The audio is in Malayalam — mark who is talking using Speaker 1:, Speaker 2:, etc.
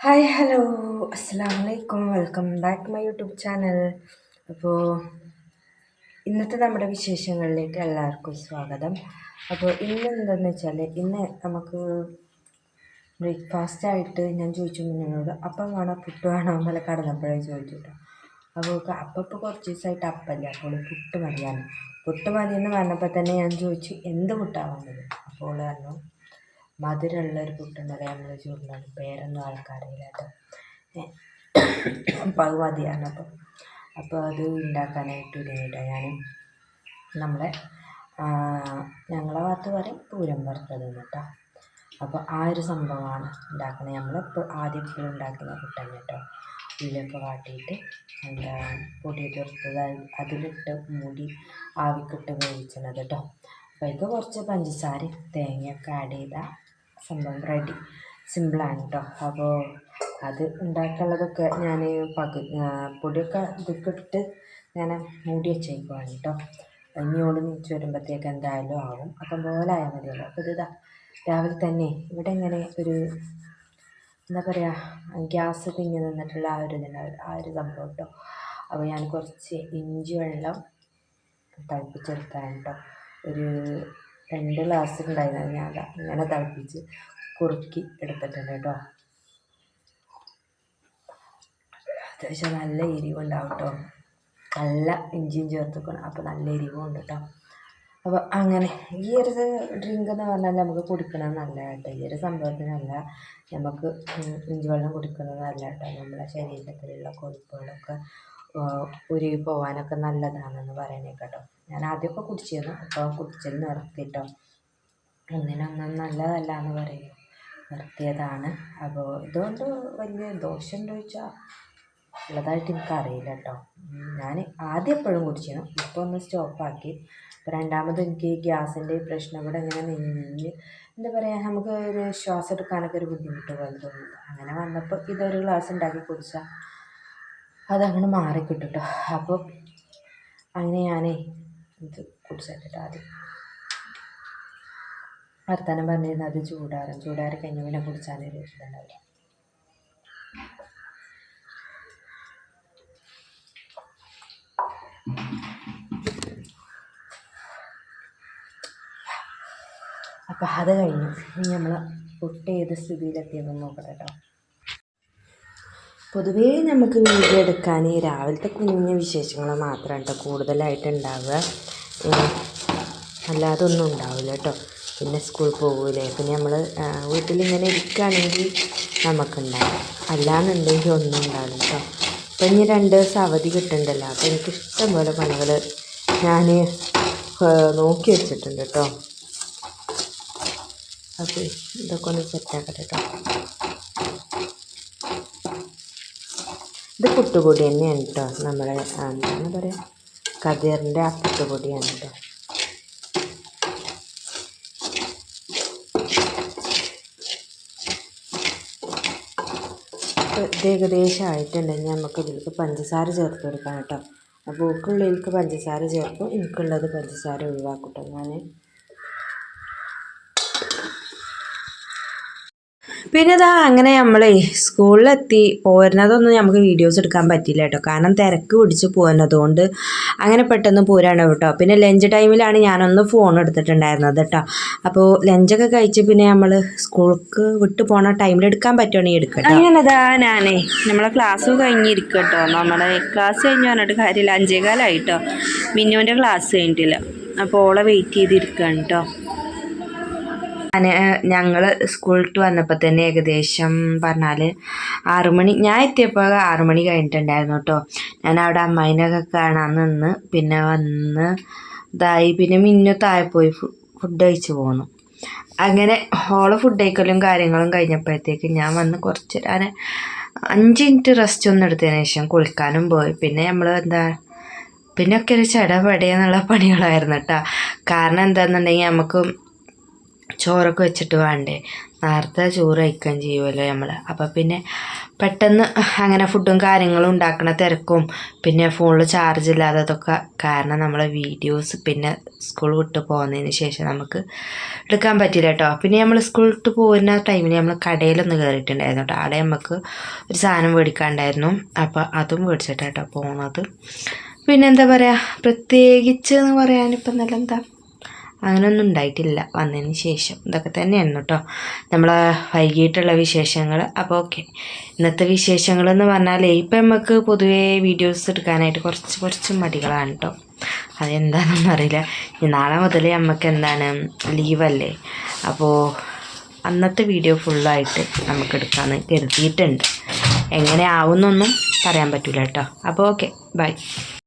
Speaker 1: ഹായ് ഹലോ അസ്സാം വലൈക്കും welcome back my YouTube channel അപ്പോൾ ഇന്നത്തെ നമ്മുടെ വിശേഷങ്ങളിലേക്ക് എല്ലാവർക്കും സ്വാഗതം. അപ്പോൾ ഇന്ന് എന്താണെന്ന് വെച്ചാൽ ഇന്ന് നമുക്ക് ബ്രേക്ക്ഫാസ്റ്റ് ആയിട്ട് ഞാൻ ചോദിച്ചു നിന്നോട് അപ്പം വേണോ പുട്ട് വേണോ എന്നല്ല കടന്നപ്പോഴേ ചോദിച്ചു കേട്ടോ അപ്പോൾ അപ്പം ഇപ്പോൾ കുറച്ച് ദിവസമായിട്ട് അപ്പല്ല അപ്പോൾ പുട്ട് മതിയാണ് പുട്ട് മതി എന്ന് പറഞ്ഞപ്പോൾ തന്നെ ഞാൻ ചോദിച്ചു എന്ത് പുട്ടാണ് വന്നത് അപ്പോൾ പറഞ്ഞു മധുരമുള്ള ഒരു പുട്ടുണ്ടല്ലോ നമ്മൾ ചൂടുന്നത് പേരൊന്നും ആൾക്കറിയില്ല കേട്ടോ അപ്പം അത് മതിയാണ് അപ്പം. അപ്പോൾ അത് ഉണ്ടാക്കാനായിട്ട് ഒരുങ്ങിയിട്ടാണ് ഞാൻ നമ്മളെ ഞങ്ങളെ ഭാഗത്ത് പറയും പൂരം വറുത്തത് കേട്ടോ. അപ്പോൾ ആ ഒരു സംഭവമാണ് ഉണ്ടാക്കുന്നത് നമ്മൾ ആദ്യം എപ്പോഴും ഉണ്ടാക്കുന്ന പുട്ടന്നെ കേട്ടോ. ഉള്ളിയൊക്കെ വാട്ടിയിട്ട് എന്താ പൊടിയൊക്കെ വറുത്തത് അതിലിട്ട് മൂടി ആവിക്കിട്ട് വേവിച്ചത് കേട്ടോ. അപ്പോൾ അതിൽ കുറച്ച് പഞ്ചസാരയും തേങ്ങയൊക്കെ ആഡ് ചെയ്താൽ സംഭവം റെഡി സിമ്പിളാണ് കേട്ടോ അപ്പോൾ അത് ഉണ്ടാക്കാനുള്ളതൊക്കെ ഞാൻ പകു പൊടിയൊക്കെ ഇതൊക്കെ ഇട്ട് ഞാൻ മൂടി വെച്ചേക്കുവാണ് കേട്ടോ ഇനി ഓട് നീച്ച് വരുമ്പോഴത്തേക്ക് എന്തായാലും ആവും. അപ്പം പോലെ ആയാൽ മതിയല്ലോ അപ്പോൾ ഇതാ രാവിലെ തന്നെ ഇവിടെ ഇങ്ങനെ ഒരു എന്താ പറയുക ഗ്യാസ് തിങ്ങി നിന്നിട്ടുള്ള ആ ഒരു ഇതുണ്ടാവില്ല ആ ഒരു സംഭവം കേട്ടോ അപ്പോൾ ഞാൻ കുറച്ച് ഇഞ്ചി വെള്ളം തിളപ്പിച്ചെടുത്താണ് കേട്ടോ ഒരു രണ്ട് ഗ്ലാസ് ഉണ്ടായിരുന്നു ഞാൻ ഇങ്ങനെ തിളപ്പിച്ച് കുറുക്കി എടുത്തിട്ടുണ്ട് കേട്ടോ. അത്യാവശ്യം നല്ല എരിവുണ്ടാവും കേട്ടോ. നല്ല ഇഞ്ചിയും ചേർത്തുക്കണം അപ്പോൾ നല്ല എരിവും കേട്ടോ. അപ്പോൾ അങ്ങനെ ഈ ഒരു ഡ്രിങ്ക് എന്ന് പറഞ്ഞാൽ നമുക്ക് കുടിക്കണത് നല്ല കേട്ടോ. ഈ ഒരു സംഭവത്തിനല്ല നമുക്ക് ഇഞ്ചി വെള്ളം കുടിക്കുന്നത് നല്ല കേട്ടോ. നമ്മുടെ ശരീരത്തിലുള്ള കൊഴുപ്പുകളൊക്കെ ഉരുകി പോകാനൊക്കെ നല്ലതാണെന്ന് പറയണേ കേട്ടോ ഞാൻ ആദ്യമൊക്കെ കുടിച്ചിരുന്നു. അപ്പോൾ കുടിച്ചത് നിർത്തിയിട്ടോ ഒന്നിനൊന്നും നല്ലതല്ല എന്ന് പറയും. നിർത്തിയതാണ്. അപ്പോൾ ഇതുകൊണ്ട് വലിയ ദോഷമുണ്ടോ ചോദിച്ചാൽ ഉള്ളതായിട്ട് എനിക്കറിയില്ല കേട്ടോ. ഞാൻ ആദ്യം എപ്പോഴും കുടിച്ചിരുന്നു. ഇപ്പോൾ ഒന്ന് സ്റ്റോപ്പാക്കി. ഇപ്പോൾ രണ്ടാമത് എനിക്ക് ഗ്യാസിന്റെ പ്രശ്നം ഇവിടെ ഇങ്ങനെ നിന്ന് എന്താ പറയുക നമുക്ക് ഒരു ശ്വാസം എടുക്കാനൊക്കെ ഒരു ബുദ്ധിമുട്ട് പോലെ തോന്നുന്നു. അങ്ങനെ വന്നപ്പോൾ ഇതൊരു ഗ്ലാസ് ഉണ്ടാക്കി കുടിച്ചാൽ അതങ്ങനെ മാറിക്കിട്ടും കേട്ടോ അപ്പോൾ അങ്ങനെ ഇത് കുടിച്ചിട്ട് ആദ്യം. വർത്തമാനം പറഞ്ഞിരുന്നത് അത് ചൂടാറും. ചൂടാറി കഴിഞ്ഞ പിന്നെ കുടിച്ചാലൊരു ഇതുണ്ടാവില്ല അപ്പം അത് കഴിഞ്ഞു. ഇനി നമ്മൾ പുട്ട് ഏത് സ്ഥിതിയിലെത്തിയെന്ന് നോക്കട്ടെ കേട്ടോ പൊതുവേ നമുക്ക് വീഡിയോ എടുക്കാൻ രാവിലത്തെ കുഞ്ഞു വിശേഷങ്ങൾ മാത്രമാണ് കേട്ടോ കൂടുതലായിട്ട് ഉണ്ടാവുക അല്ലാതെ ഒന്നും ഉണ്ടാവില്ല കേട്ടോ പിന്നെ സ്കൂളിൽ പോകൂലേ പിന്നെ നമ്മൾ വീട്ടിലിങ്ങനെ ഇരിക്കുകയാണെങ്കിൽ നമുക്കുണ്ടാവും. അല്ലാന്നുണ്ടെങ്കിൽ ഒന്നും ഉണ്ടാവില്ല കേട്ടോ ഇപ്പം ഇനി രണ്ട് ദിവസം അവധി കിട്ടുന്നുണ്ടല്ലോ അപ്പോൾ എനിക്ക് ഇഷ്ടം പോലെ പണികൾ ഞാൻ നോക്കി വെച്ചിട്ടുണ്ട് കേട്ടോ അപ്പോൾ ഇതൊക്കെ ഒന്ന് സെറ്റാക്കട്ടെ കേട്ടോ ഇത് പുട്ടുപൊടി തന്നെയാണ് കേട്ടോ നമ്മുടെ എന്താണ് പറയുക കതിറിന്റെ ആ പുട്ടുപൊടിയാണ് കേട്ടോ ഇത് ഏകദേശം ആയിട്ടുണ്ടെങ്കിൽ നമുക്ക് ഇതിലേക്ക് പഞ്ചസാര ചേർത്ത് കൊടുക്കാം കേട്ടോ അപ്പോൾ ഓക്കുള്ളതിലേക്ക് പഞ്ചസാര ചേർക്കും എനിക്കുള്ളത് പഞ്ചസാര ഒഴിവാക്കും കേട്ടോ ഞാൻ പിന്നെ ഇതാ അങ്ങനെ നമ്മളെ സ്കൂളിലെത്തി പോരുന്നതൊന്നും നമുക്ക് വീഡിയോസ് എടുക്കാൻ പറ്റില്ല കേട്ടോ. കാരണം തിരക്ക് പിടിച്ച് പോകുന്നതുകൊണ്ട് അങ്ങനെ പെട്ടെന്ന് പോരാണ് കേട്ടോ. പിന്നെ ലഞ്ച് ടൈമിലാണ് ഞാനൊന്ന് ഫോൺ എടുത്തിട്ടുണ്ടായിരുന്നത് കേട്ടോ. അപ്പോൾ ലഞ്ചൊക്കെ കഴിച്ച് പിന്നെ നമ്മൾ സ്കൂൾക്ക് വിട്ടു പോണ ടൈമിൽ എടുക്കാൻ പറ്റുവാണെങ്കിൽ എടുക്കട്ടോ അങ്ങനെതാ ഞാനേ നമ്മളെ ക്ലാസ് കഴിഞ്ഞിരിക്കും കേട്ടോ. നമ്മളെ ക്ലാസ് കഴിഞ്ഞ് പറഞ്ഞിട്ട് കാര്യമില്ല. അഞ്ചേകാലായിട്ടോ മിന്നുവിന്റെ ക്ലാസ് കഴിഞ്ഞിട്ടില്ല. അപ്പോൾ ഓളെ വെയിറ്റ് ചെയ്തിരിക്കുകയാണ് കേട്ടോ. ഞങ്ങൾ സ്കൂൾ ടു വന്നപ്പോൾ തന്നെ ഏകദേശം പറഞ്ഞാൽ ആറുമണി ഞാൻ എത്തിയപ്പോൾ ആറുമണി കഴിഞ്ഞിട്ടുണ്ടായിരുന്നു കേട്ടോ ഞാൻ അവിടെ അമ്മായിനൊക്കെ കാണാൻ നിന്ന് പിന്നെ വന്ന് ഇതായി പിന്നെ മിന്നു താഴെ പോയി ഫുഡ് കഴിച്ചു പോന്നു. അങ്ങനെ ഹോൾ ഫുഡ് കഴിക്കലും കാര്യങ്ങളും കഴിഞ്ഞപ്പോഴത്തേക്ക് ഞാൻ വന്ന് കുറച്ച് ഞാൻ അഞ്ച് മിനിറ്റ് റെസ്റ്റ് ഒന്നും എടുത്തതിന് ശേഷം കുളിക്കാനും പോയി. പിന്നെ നമ്മൾ എന്താ പിന്നെ ഒക്കെ ഒരു ചടപടയെന്നുള്ള പണികളായിരുന്നു കേട്ടോ കാരണം എന്താണെന്നുണ്ടെങ്കിൽ നമുക്ക് ചോറൊക്കെ വെച്ചിട്ട് വേണ്ടേ. നേരത്തെ ചോറ് കഴിക്കുകയും ചെയ്യുമല്ലോ നമ്മൾ അപ്പോൾ പിന്നെ പെട്ടെന്ന് അങ്ങനെ ഫുഡും കാര്യങ്ങളും ഉണ്ടാക്കണ തിരക്കും പിന്നെ ഫോണിൽ ചാർജ് ഇല്ലാത്തതൊക്കെ കാരണം നമ്മളെ വീഡിയോസ് പിന്നെ സ്കൂൾ വിട്ട് പോകുന്നതിന് ശേഷം നമുക്ക് എടുക്കാൻ പറ്റില്ല കേട്ടോ പിന്നെ നമ്മൾ സ്കൂൾ വിട്ട് പോകുന്ന ടൈമിൽ നമ്മൾ കടയിലൊന്ന് കയറിയിട്ടുണ്ടായിരുന്നു കേട്ടോ അവിടെ നമുക്ക് ഒരു സാധനം മേടിക്കാണ്ടായിരുന്നു. അപ്പോൾ അതും മേടിച്ചിട്ടാണ് കേട്ടോ പോകുന്നത് പിന്നെ എന്താ പറയുക പ്രത്യേകിച്ച് എന്ന് പറയാനിപ്പം നല്ല എന്താ അങ്ങനെയൊന്നും ഉണ്ടായിട്ടില്ല. വന്നതിന് ശേഷം. ഇതൊക്കെ തന്നെയാണ് കേട്ടോ നമ്മൾ വൈകിട്ടുള്ള വിശേഷങ്ങൾ അപ്പോൾ ഓക്കെ. ഇന്നത്തെ വിശേഷങ്ങൾ എന്ന് പറഞ്ഞാൽ ഇപ്പം നമുക്ക് പൊതുവേ വീഡിയോസ് എടുക്കാനായിട്ട് കുറച്ച് കുറച്ച് മടികളാണ് കേട്ടോ അതെന്താണെന്നൊന്നും അറിയില്ല. ഇനി നാളെ മുതൽ നമുക്ക് എന്താണ്? ലീവല്ലേ. അപ്പോൾ അന്നത്തെ വീഡിയോ ഫുള്ളായിട്ട് നമുക്ക് എടുക്കാമെന്ന് കരുതിയിട്ടുണ്ട്. എങ്ങനെ ആവുന്നൊന്നും പറയാൻ പറ്റില്ല കേട്ടോ അപ്പോൾ ഓക്കെ. ബൈ.